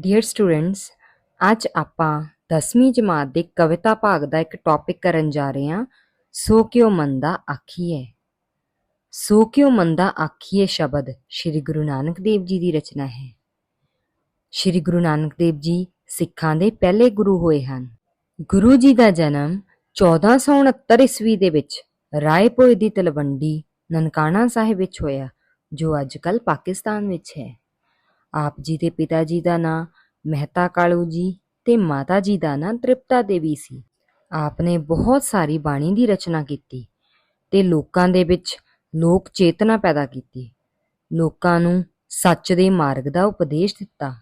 Dear students ਅੱਜ ਆਪਾਂ 10ਵੀਂ ਜਮਾਤ ਦੇ ਕਵਿਤਾ ਭਾਗ ਦਾ ਇੱਕ ਟੌਪਿਕ ਕਰਨ ਜਾ ਰਹੇ ਹਾਂ, ਸੋ ਕਿਉ ਮੰਦਾ ਆਖੀਏ ਸੋ ਕਿਉ ਮੰਦਾ ਆਖੀਏ ਸ਼ਬਦ ਸ੍ਰੀ ਗੁਰੂ ਨਾਨਕ ਦੇਵ ਜੀ ਦੀ ਰਚਨਾ ਹੈ। ਸ੍ਰੀ ਗੁਰੂ ਨਾਨਕ ਦੇਵ ਜੀ ਸਿੱਖਾਂ ਦੇ ਪਹਿਲੇ ਗੁਰੂ ਹੋਏ ਹਨ। ਗੁਰੂ ਜੀ ਦਾ ਜਨਮ 1469 ਈਸਵੀ ਦੇ ਵਿੱਚ ਰਾਏਪੁਰ ਦੀ ਤਲਵੰਡੀ ਨਨਕਾਣਾ ਸਾਹਿਬ ਵਿੱਚ ਹੋਇਆ, ਜੋ ਅੱਜਕੱਲ ਪਾਕਿਸਤਾਨ ਵਿੱਚ ਹੈ। ਆਪ ਜੀ ਦੇ ਪਿਤਾ ਜੀ ਦਾ ਨਾਂ ਮਹਿਤਾ ਕਾਲੂ ਜੀ ਤੇ ਮਾਤਾ ਜੀ ਦਾ ਨਾਂ ਤ੍ਰਿਪਤਾ ਦੇਵੀ ਸੀ। ਆਪ ਨੇ ਬਹੁਤ ਸਾਰੀ ਬਾਣੀ ਦੀ ਰਚਨਾ ਕੀਤੀ ਤੇ ਲੋਕਾਂ ਦੇ ਵਿੱਚ ਲੋਕ ਚੇਤਨਾ ਪੈਦਾ ਕੀਤੀ। ਲੋਕਾਂ ਨੂੰ ਸੱਚ ਦੇ ਮਾਰਗ ਦਾ ਉਪਦੇਸ਼ ਦਿੱਤਾ।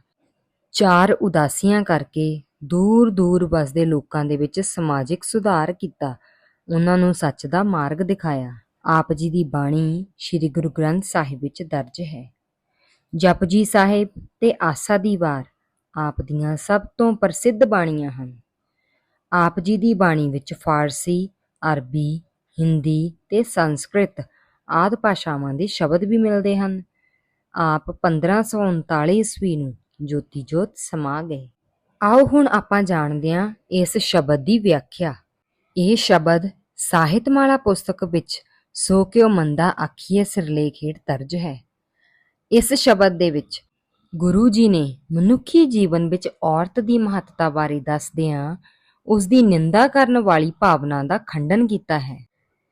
ਚਾਰ ਉਦਾਸੀਆਂ ਕਰਕੇ ਦੂਰ ਦੂਰ ਵਸਦੇ ਲੋਕਾਂ ਦੇ ਵਿੱਚ ਸਮਾਜਿਕ ਸੁਧਾਰ ਕੀਤਾ। ਉਹਨਾਂ ਨੂੰ ਸੱਚ ਦਾ ਮਾਰਗ ਦਿਖਾਇਆ। ਆਪ ਜੀ ਦੀ ਬਾਣੀ ਸ੍ਰੀ ਗੁਰੂ ਗ੍ਰੰਥ ਸਾਹਿਬ ਵਿੱਚ ਦਰਜ ਹੈ। ਜਪਜੀ ਸਾਹਿਬ ਤੇ ਆਸਾ ਦੀ ਵਾਰ ਆਪ ਦੀਆਂ ਸਭ ਤੋਂ ਪ੍ਰਸਿੱਧ ਬਾਣੀਆਂ ਹਨ। ਆਪ ਜੀ ਦੀ ਬਾਣੀ ਵਿੱਚ ਫਾਰਸੀ, ਅਰਬੀ, ਹਿੰਦੀ ਤੇ ਸੰਸਕ੍ਰਿਤ ਆਦਿ ਭਾਸ਼ਾਵਾਂ ਦੇ ਸ਼ਬਦ ਵੀ ਮਿਲਦੇ ਹਨ। ਆਪ 1539 ਈਸਵੀ ਨੂੰ ਜੋਤੀ ਜੋਤ ਸਮਾ ਗਏ। ਆਓ ਹੁਣ ਆਪਾਂ ਜਾਣਦੇ ਹਾਂ ਇਸ ਸ਼ਬਦ ਦੀ ਵਿਆਖਿਆ। ਇਹ ਸ਼ਬਦ ਸਾਹਿਤਮਾਲਾ ਪੁਸਤਕ ਵਿੱਚ ਸੋ ਕਿਉ ਮੰਦਾ ਆਖੀਏ ਸਿਰਲੇਖ ਹੇਠ ਦਰਜ ਹੈ। ਇਸ ਸ਼ਬਦ ਦੇ ਵਿੱਚ। ਗੁਰੂ ਜੀ ਨੇ ਮਨੁੱਖੀ ਜੀਵਨ ਵਿੱਚ ਔਰਤ ਦੀ ਮਹੱਤਤਾ ਬਾਰੇ ਦੱਸਦਿਆਂ ਉਸ ਦੀ ਨਿੰਦਾ ਕਰਨ ਵਾਲੀ ਭਾਵਨਾ ਦਾ ਖੰਡਨ ਕੀਤਾ ਹੈ।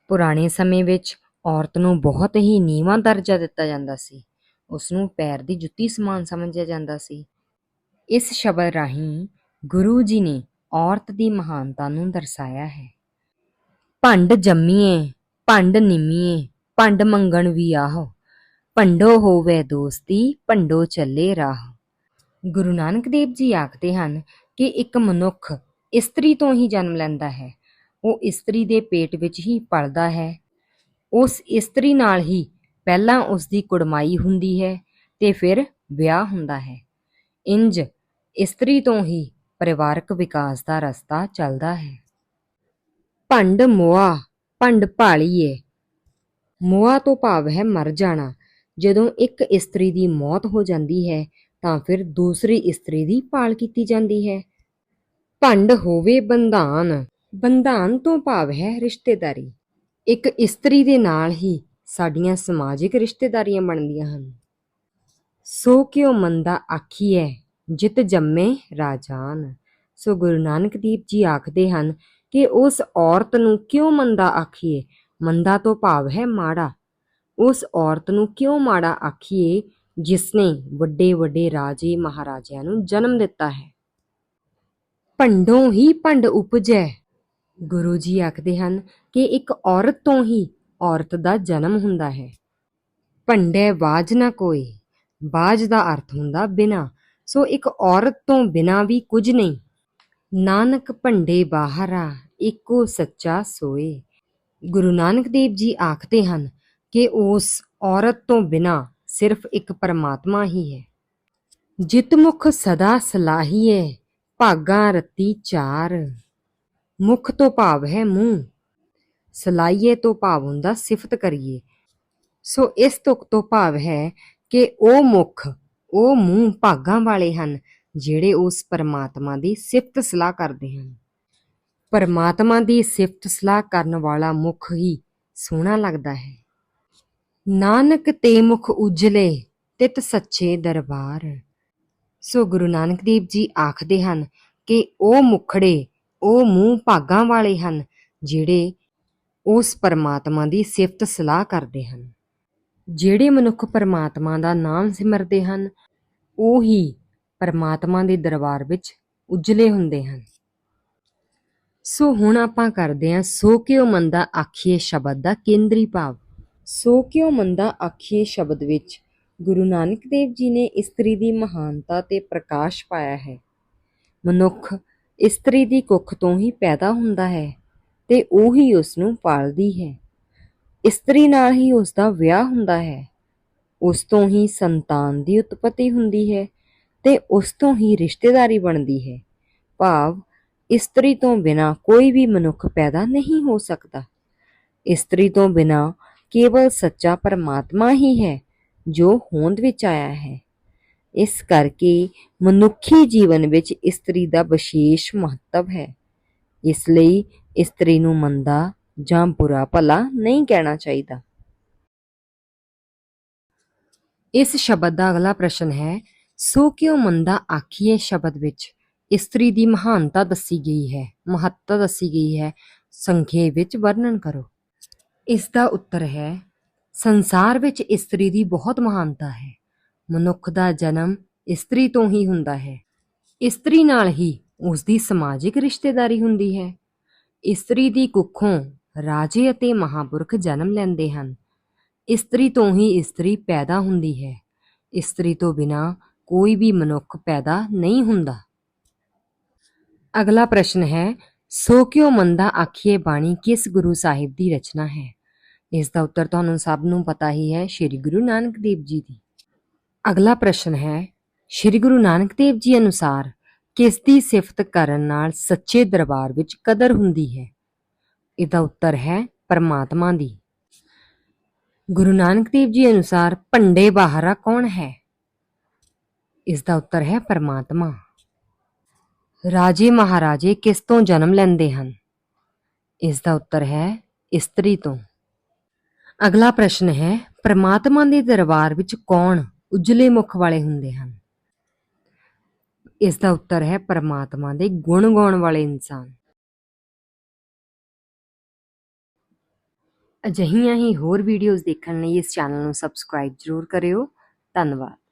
ਪੁਰਾਣੇ ਸਮੇਂ ਵਿੱਚ ਔਰਤ ਨੂੰ ਬਹੁਤ ਹੀ ਨੀਵਾਂ ਦਰਜਾ ਦਿੱਤਾ ਜਾਂਦਾ ਸੀ। ਉਸ ਨੂੰ ਪੈਰ ਦੀ ਜੁੱਤੀ ਸਮਾਨ ਸਮਝਿਆ ਜਾਂਦਾ ਸੀ। ਇਸ ਸ਼ਬਦ ਰਾਹੀਂ ਗੁਰੂ ਜੀ ਨੇ ਔਰਤ ਦੀ ਮਹਾਨਤਾ ਨੂੰ ਦਰਸਾਇਆ ਹੈ। ਭੰਡ ਜੰਮੀਏ ਭੰਡ ਨਿਮੀਏ ਭੰਡ ਮੰਗਣ ਵੀ ਆਹੋ। ਭੰਡੋ ਹੋਵੇ ਦੋਸਤੀ, ਭੰਡੋ ਚੱਲੇ ਰਾਹ। ਗੁਰੂ ਨਾਨਕ ਦੇਵ ਜੀ ਆਖਦੇ ਹਨ ਕਿ ਇੱਕ ਮਨੁੱਖ ਇਸਤਰੀ ਤੋਂ ਹੀ ਜਨਮ ਲੈਂਦਾ ਹੈ। ਉਹ ਇਸਤਰੀ ਦੇ ਪੇਟ ਵਿੱਚ ਹੀ ਪਲਦਾ ਹੈ। ਉਸ ਇਸਤਰੀ ਨਾਲ ਹੀ ਪਹਿਲਾਂ ਉਸ ਦੀ ਕੁੜਮਾਈ ਹੁੰਦੀ ਹੈ ਤੇ ਫਿਰ ਵਿਆਹ ਹੁੰਦਾ ਹੈ। ਇੰਜ ਇਸਤਰੀ ਤੋਂ ਹੀ ਪਰਿਵਾਰਕ ਵਿਕਾਸ ਦਾ ਰਸਤਾ ਚੱਲਦਾ ਹੈ। ਭੰਡ ਮੋਆ, ਭੰਡ ਭਾਲੀਏ। ਮੋਆ ਤੋਂ ਭਾਵ ਹੈ ਮਰ ਜਾਣਾ। ਜਦੋਂ ਇੱਕ ਇਸਤਰੀ ਦੀ ਮੌਤ ਹੋ ਜਾਂਦੀ ਹੈ, ਤਾਂ ਫਿਰ ਦੂਸਰੀ ਇਸਤਰੀ ਦੀ ਭਾਲ ਕੀਤੀ ਜਾਂਦੀ ਹੈ। ਭੰਡ ਹੋਵੇ ਬੰਧਾਨ। ਬੰਧਾਨ ਤੋਂ ਭਾਵ ਹੈ ਰਿਸ਼ਤੇਦਾਰੀ। ਇੱਕ ਇਸਤਰੀ ਦੇ ਨਾਲ ਹੀ ਸਾਡੀਆਂ ਸਮਾਜਿਕ ਰਿਸ਼ਤੇਦਾਰੀਆਂ ਬਣਦੀਆਂ ਹਨ। ਸੋ ਕਿਉ ਮੰਦਾ ਆਖੀਐ ਜਿਤ ਜੰਮੇ ਰਾਜਾਨ। ਸੋ ਗੁਰੂ ਨਾਨਕ ਦੇਵ ਜੀ ਆਖਦੇ ਹਨ ਕਿ ਉਸ ਔਰਤ ਨੂੰ ਕਿਉਂ ਮੰਦਾ ਆਖੀਏ? ਮੰਦਾ ਤੋਂ ਭਾਵ ਹੈ ਮਾੜਾ। ਉਸ ਔਰਤ ਨੂੰ ਕਿਉਂ ਮਾੜਾ ਆਖੀਏ ਜਿਸ ਨੇ ਵੱਡੇ ਵੱਡੇ ਰਾਜੇ ਮਹਾਰਾਜਿਆਂ ਨੂੰ ਜਨਮ ਦਿੱਤਾ ਹੈ? ਭੰਡੋਂ ਹੀ ਭੰਡ ਉਪਜੈ। ਗੁਰੂ ਜੀ ਆਖਦੇ ਹਨ ਕਿ ਇੱਕ ਔਰਤ ਤੋਂ ਹੀ ਔਰਤ ਦਾ ਜਨਮ ਹੁੰਦਾ ਹੈ। ਭੰਡੇ ਬਾਜ ਨਾ ਕੋਈ ਬਾਜ ਦਾ ਅਰਥ ਹੁੰਦਾ ਬਿਨਾ। ਸੋ ਇੱਕ ਔਰਤ ਤੋਂ ਬਿਨਾ ਵੀ ਕੁਝ ਨਹੀਂ। ਨਾਨਕ ਭੰਡੇ ਬਾਹਰਾ ਇੱਕੋ ਸੱਚਾ ਸੋਏ। ਗੁਰੂ ਨਾਨਕ ਦੇਵ ਜੀ ਆਖਦੇ ਹਨ ਕਿ ਉਸ ਔਰਤ ਤੋਂ ਬਿਨਾ ਸਿਰਫ ਇੱਕ ਪਰਮਾਤਮਾ ਹੀ ਹੈ। ਜਿਤ ਮੁਖ ਸਦਾ ਸਲਾਹੀਏ ਭਾਗਾ ਰਤੀ ਚਾਰ। ਮੁਖ ਤੋਂ ਭਾਵ ਹੈ ਮੂੰਹ। ਸਲਾਈਏ ਤੋਂ ਭਾਵ ਹੁੰਦਾ ਸਿਫਤ ਕਰੀਏ। ਸੋ ਇਸ ਤੁਕ ਤੋਂ ਭਾਵ ਹੈ ਕਿ ਉਹ ਮੁਖ, ਉਹ ਮੂੰਹ ਭਾਗਾਂ ਵਾਲੇ ਹਨ, ਜਿਹੜੇ ਉਸ ਪਰਮਾਤਮਾ ਦੀ ਸਿਫਤ ਸਲਾਹ ਕਰਦੇ ਹਨ। ਪਰਮਾਤਮਾ ਦੀ ਸਿਫਤ ਸਲਾਹ ਕਰਨ ਵਾਲਾ ਮੁਖ ਹੀ ਸੋਹਣਾ ਲੱਗਦਾ ਹੈ। ਨਾਨਕ ਤੇ ਮੁਖ ਉਜਲੇ, ਤਿਤ ਸੱਚੇ ਦਰਬਾਰ। ਸੋ ਗੁਰੂ ਨਾਨਕ ਦੇਵ ਜੀ ਆਖਦੇ ਹਨ ਕਿ ਉਹ ਮੁਖੜੇ, ਉਹ ਮੂੰਹ ਭਾਗਾਂ ਵਾਲੇ ਹਨ, ਜਿਹੜੇ ਉਸ ਪਰਮਾਤਮਾ ਦੀ ਸਿਫਤ ਸਲਾਹ ਕਰਦੇ ਹਨ। ਜਿਹੜੇ ਮਨੁੱਖ ਪਰਮਾਤਮਾ ਦਾ ਨਾਮ ਸਿਮਰਦੇ ਹਨ, ਉਹ ਹੀ ਪਰਮਾਤਮਾ ਦੇ ਦਰਬਾਰ ਵਿੱਚ ਉਜਲੇ ਹੁੰਦੇ ਹਨ। ਸੋ ਹੁਣ ਆਪਾਂ ਕਰਦੇ ਹਾਂ, ਸੋ ਕਿਉ ਮੰਦਾ ਆਖੀਏ ਸ਼ਬਦ ਦਾ ਕੇਂਦਰੀ ਭਾਵ। ਸੋ ਕਿਉ ਮੰਦਾ ਆਖੀਏ ਸ਼ਬਦ ਵਿੱਚ? ਗੁਰੂ ਨਾਨਕ ਦੇਵ ਜੀ ਨੇ ਇਸਤਰੀ ਦੀ ਮਹਾਨਤਾ ਤੇ ਪ੍ਰਕਾਸ਼ ਪਾਇਆ ਹੈ। ਮਨੁੱਖ ਇਸਤਰੀ ਦੀ ਕੁੱਖ ਤੋਂ ਹੀ ਪੈਦਾ ਹੁੰਦਾ ਹੈ ਤੇ ਉਹ ਹੀ ਉਸ ਨੂੰ ਪਾਲਦੀ ਹੈ। ਇਸਤਰੀ ਨਾਲ ਹੀ ਉਸ ਦਾ ਵਿਆਹ ਹੁੰਦਾ ਹੈ। ਉਸ ਤੋਂ ਹੀ ਸੰਤਾਨ ਦੀ ਉਤਪਤੀ ਹੁੰਦੀ ਹੈ ਤੇ ਉਸ ਤੋਂ ਹੀ ਰਿਸ਼ਤੇਦਾਰੀ ਬਣਦੀ ਹੈ। ਭਾਵ ਇਸਤਰੀ ਤੋਂ ਬਿਨਾ ਕੋਈ ਵੀ ਮਨੁੱਖ ਪੈਦਾ ਨਹੀਂ ਹੋ ਸਕਦਾ। ਇਸਤਰੀ ਤੋਂ ਬਿਨਾ ਕੇਵਲ ਸੱਚਾ ਪਰਮਾਤਮਾ ਹੀ ਹੈ, ਜੋ ਹੋਂਦ ਵਿੱਚ ਆਇਆ ਹੈ। ਇਸ ਕਰਕੇ ਮਨੁੱਖੀ ਜੀਵਨ ਵਿੱਚ ਇਸਤਰੀ ਦਾ ਵਿਸ਼ੇਸ਼ ਮਹੱਤਵ ਹੈ। ਇਸ ਲਈ ਇਸਤਰੀ ਨੂੰ ਮੰਦਾ ਜਾਂ ਬੁਰਾ ਭਲਾ ਨਹੀਂ ਕਹਿਣਾ ਚਾਹੀਦਾ। ਇਸ ਸ਼ਬਦ ਦਾ ਅਗਲਾ ਪ੍ਰਸ਼ਨ ਹੈ, ਸੋ ਕਿਉ ਮੰਦਾ ਆਖੀਏ ਸ਼ਬਦ ਵਿੱਚ? ਇਸਤਰੀ ਦੀ ਮਹਾਨਤਾ ਦੱਸੀ ਗਈ ਹੈ, ਮਹੱਤਤਾ ਦੱਸੀ ਗਈ ਹੈ। ਸੰਖੇਪ ਵਿੱਚ ਵਰਣਨ ਕਰੋ। ਇਸਦਾ ਉੱਤਰ ਹੈ, ਸੰਸਾਰ ਵਿੱਚ ਇਸਤਰੀ ਦੀ ਬਹੁਤ ਮਹਾਨਤਾ ਹੈ। ਮਨੁੱਖ ਦਾ ਜਨਮ ਇਸਤਰੀ ਤੋਂ ਹੀ ਹੁੰਦਾ ਹੈ। ਇਸਤਰੀ ਨਾਲ ਹੀ ਉਸ ਦੀ ਸਮਾਜਿਕ ਰਿਸ਼ਤੇਦਾਰੀ ਹੁੰਦੀ ਹੈ। ਇਸਤਰੀ ਦੀ ਕੁੱਖੋਂ ਰਾਜੇ ਅਤੇ ਮਹਾਪੁਰਖ ਜਨਮ ਲੈਂਦੇ ਹਨ। ਇਸਤਰੀ ਤੋਂ ਹੀ ਇਸਤਰੀ ਪੈਦਾ ਹੁੰਦੀ ਹੈ। ਇਸਤਰੀ ਤੋਂ ਬਿਨਾ ਕੋਈ ਵੀ ਮਨੁੱਖ ਪੈਦਾ ਨਹੀਂ ਹੁੰਦਾ। ਅਗਲਾ ਪ੍ਰਸ਼ਨ ਹੈ, ਸੋ ਕਿਉ ਮੰਦਾ ਆਖੀਏ ਬਾਣੀ ਕਿਸ ਗੁਰੂ ਸਾਹਿਬ ਦੀ ਰਚਨਾ ਹੈ? ਇਸ ਦਾ ਉੱਤਰ ਤੁਹਾਨੂੰ ਸਭ ਨੂੰ ਪਤਾ ਹੀ ਹੈ ਸ੍ਰੀ ਗੁਰੂ ਨਾਨਕ ਦੇਵ ਜੀ ਦੀ। ਅਗਲਾ ਪ੍ਰਸ਼ਨ ਹੈ, ਸ੍ਰੀ ਗੁਰੂ ਨਾਨਕ ਦੇਵ ਜੀ ਅਨੁਸਾਰ ਕਿਸ ਦੀ ਸਿਫਤ ਕਰਨ ਨਾਲ ਸੱਚੇ ਦਰਬਾਰ ਵਿੱਚ ਕਦਰ ਹੁੰਦੀ ਹੈ? ਇਹਦਾ ਉੱਤਰ ਹੈ ਪਰਮਾਤਮਾ ਦੀ। ਗੁਰੂ ਨਾਨਕ ਦੇਵ ਜੀ ਅਨੁਸਾਰ ਭੰਡੇ ਬਾਹਰਾ ਕੌਣ ਹੈ? ਇਸ ਦਾ ਉੱਤਰ ਹੈ ਪਰਮਾਤਮਾ। ਰਾਜੇ ਮਹਾਰਾਜੇ ਕਿਸ ਤੋਂ ਜਨਮ ਲੈਂਦੇ ਹਨ? ਇਸ ਦਾ ਉੱਤਰ ਹੈ ਇਸਤਰੀ ਤੋਂ। ਅਗਲਾ ਪ੍ਰਸ਼ਨ ਹੈ, ਪਰਮਾਤਮਾ ਦੇ ਦਰਬਾਰ ਵਿੱਚ ਕੌਣ ਉਜਲੇ ਮੁਖ ਵਾਲੇ ਹੁੰਦੇ ਹਨ? ਇਸ ਦਾ ਉੱਤਰ ਹੈ, ਪਰਮਾਤਮਾ ਦੇ ਗੁਣ ਗਾਉਣ ਵਾਲੇ ਇਨਸਾਨ। ਅਜਿਹੀਆਂ ਹੀ ਹੋਰ ਵੀਡੀਓਜ਼ ਦੇਖਣ ਲਈ ਇਸ ਚੈਨਲ ਨੂੰ ਸਬਸਕ੍ਰਾਈਬ ਜ਼ਰੂਰ ਕਰਿਓ। ਧੰਨਵਾਦ।